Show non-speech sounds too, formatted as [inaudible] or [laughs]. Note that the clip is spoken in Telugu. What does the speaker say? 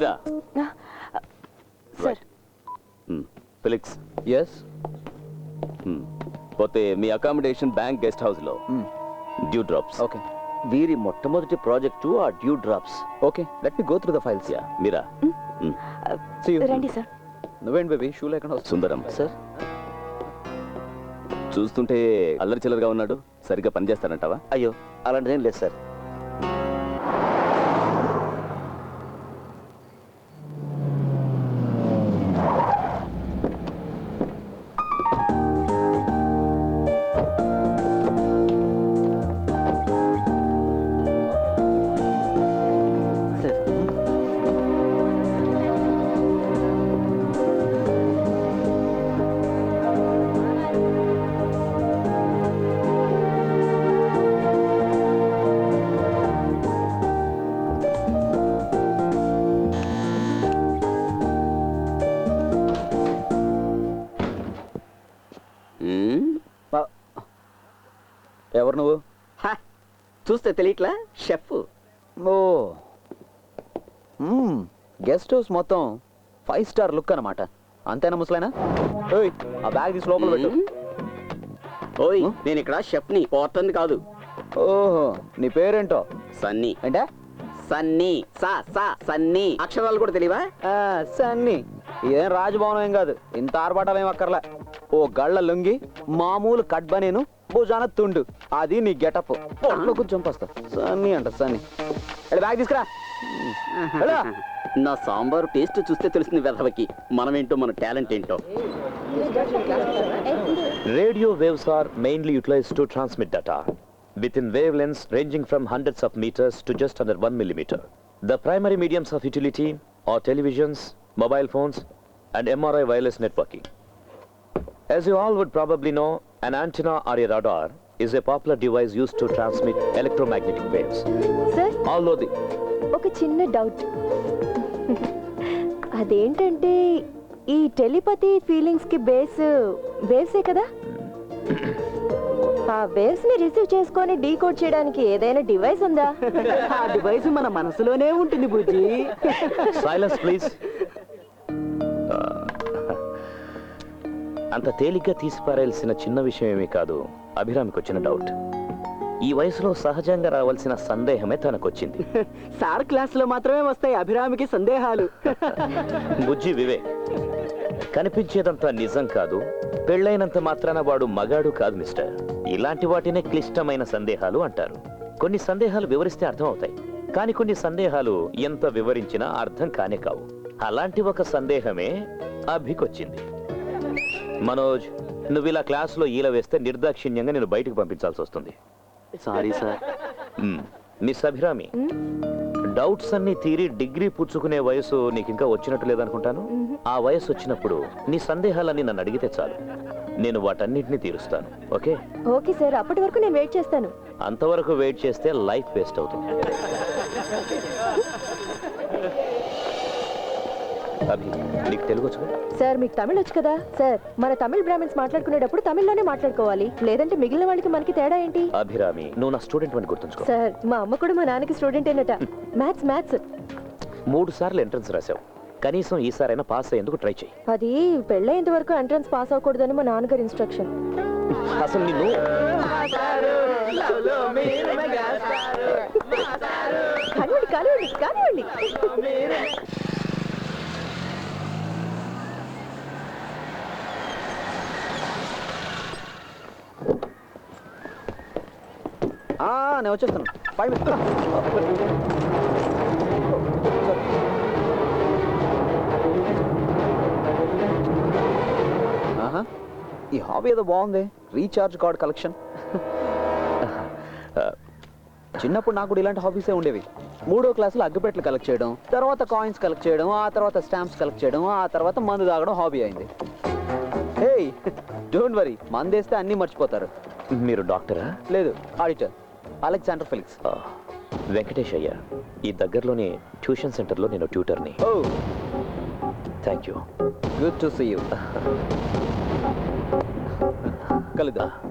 మీరా? సార్. ఫిలిక్స్ ఎస్ పోతే మీ అకామిడేషన్ బ్యాంక్ గెస్ట్ హౌస్లో. డ్యూ డ్రాప్స్ ఓకే వీరి మొట్టమొదటి ప్రాజెక్టు ఆ dew drops okay let me go through the files yeah Meera? Hmm. See you రండి సార్ నువ్వేంటి బేబీ? షూ లేకుండా సుందరం సార్ చూస్తుంటే అల్లరి చిల్లరగా ఉన్నాడు. సరిగ్గా పనిచేస్తానంటావా? అయ్యో అలాంటిదేం లేదు సార్ ఎవరు నువ్వు? చూస్తే తెలియట్లా? షెఫ్. ఓ. గెస్ట్ హౌస్ మొత్తం ఫైవ్ స్టార్ లుక్ అన్నమాట. అంతేనా ముసలైనా ఓయ్ ఆ బ్యాగ్ తీసి లోపల పెట్టు. ఓయ్ నేను ఇక్కడ షెఫ్ని పోర్టన్ కాదు. ఓహో నీ పేరేంటో? సన్నీ. ఏంటా? సన్నీ సా సా సన్నీ అక్షరాలు కూడా తెలియవా ఆ, సన్ని ఇదేం రాజభవనం ఏం కాదు ఇంత ఆర్భాటాలు ఏం అక్కర్లే ఓ గళ్ళ లొంగి మామూలు కట్ బనేను భుజాన తుండు అది నీ గెటప్ పొట్లో కూర్చొని చంపేస్తా సన్ని అంట సన్ని బ్యాగ్ తీసుకురా. నా సాంబారు టేస్ట్ చూస్తే తెలిసింది వెధవకి మనమేంటో మన టాలెంట్ ఏంటో Radio waves are mainly utilized to transmit data within wavelengths ranging from hundreds of meters to just under 1 millimeter. The primary mediums of utility are televisions, mobile phones, and MRI wireless networking. As you all would probably know, an antenna or a radar is a popular device used to transmit electromagnetic waves. Sir Although the ఒక చిన్న డౌట్ అదేంటంటే ఈ టెలిపతి ఫీలింగ్స్కి బేస్ వేవ్సే కదా ఆ వేవ్స్ని రిసీవ్ చేసుకొని డీకోడ్ చేయడానికి ఏదైనా డివైస్ ఉందా? [laughs] ఆ డివైస్ మన మనసులోనే ఉంటుంది బుజ్జి. సైలెన్స్ ప్లీజ్ అంత తేలిగ్గా తీసిపారేయాల్సిన చిన్న విషయం ఏమీ కాదు. అభిరామికి వచ్చిన డౌట్ ఈ వయసులో సహజంగా రావాల్సిన సందేహమే తనకొచ్చింది. [laughs] సార్ క్లాస్లో మాత్రమే వస్తాయి అభిరామికి సందేహాలు. బుజ్జి వివేక్ కనిపించేదంతా నిజం కాదు. పెళ్ళైనంత మాత్రాన వాడు మగాడు కాదు మిస్టర్. ఇలాంటి వాటినే క్లిష్టమైన సందేహాలు అంటారు. కొన్ని సందేహాలు వివరిస్తే అర్థం అవుతాయి కానీ కొన్ని సందేహాలు ఎంత వివరించినా అర్థం కానే కావు. అలాంటి ఒక సందేహమే అభికొచ్చింది. మనోజ్ నువ్వు ఇలా క్లాసులో ఈల వేస్తే నిర్దాక్షిణ్యంగా నేను బయటకు పంపించాల్సి వస్తుంది sorry. Sir. Miss Abhirami doubts అన్ని తీరి డిగ్రీ పుచ్చుకునే వయసు నీకు ఇంకా వచ్చినట్టు లేదనుకుంటాను? ఆ వయసు వచ్చినప్పుడు నీ సందేహాలన్నీ నన్ను అడిగితే చాలు. నేను వాటన్నిటిని తీరుస్తాను ఓకే? ఓకే సార్ అప్పటి వరకు నేను వెయిట్ చేస్తాను. అంతవరకు వెయిట్ చేస్తే లైఫ్ వేస్ట్ అవుతుంది. నీకు తెలుగు వచ్చుగా? సార్ మీకు తమిళ్ వచ్చు కదా. సార్ మన తమిళ్ బ్రాహ్మిన్స్ మాట్లాడుకునేటప్పుడు తమిళ్ళోనే మాట్లాడుకోవాలి. లేదంటే మిగిలిన వాళ్ళకి మనకి తేడా ఏంటి? అభిరామి నువ్వు నా స్టూడెంట్ అని గుర్తుంచుకో. సార్ మా అమ్మ కూడా మా నాన్నకి స్టూడెంట్ ఏనట. Maths maths. మూడు సార్లు ఎంట్రన్స్ రాసావు కనీసం ఈసారైనా పాస్ అయ్యేందుకు ట్రై చేయి అది పెళ్ళయ్యేంత వరకు ఎంట్రన్స్ పాస్ అవ్వకూడదని మా నాన్నగారి ఇన్స్ట్రక్షన్ అసలు నిన్ను కానివ్వండి కానివ్వండి కానివ్వండి. నేను వచ్చేస్తాను. ఫైవ్ ఆహా ఈ హాబీ ఏదో బాగుంది. Recharge card collection. చిన్నప్పుడు నాకు కూడా ఇలాంటి హాబీసే ఉండేవి. మూడో క్లాసులో అగ్గిపెట్లు కలెక్ట్ చేయడం తర్వాత కాయిన్స్ కలెక్ట్ చేయడం ఆ తర్వాత స్టాంప్స్ కలెక్ట్ చేయడం ఆ తర్వాత మందు తాగడం హాబీ అయింది. Hey [laughs] don't worry. మందేస్తే అన్నీ మర్చిపోతారు. మీరు డాక్టరా? లేదు ఆడిటర్. Alexander Felix. వెంకటేష్ అయ్యా ఈ దగ్గరలోని ట్యూషన్ సెంటర్లో నేను ట్యూటర్ని. ఓ. Thank you good to see you కలుద్దాం.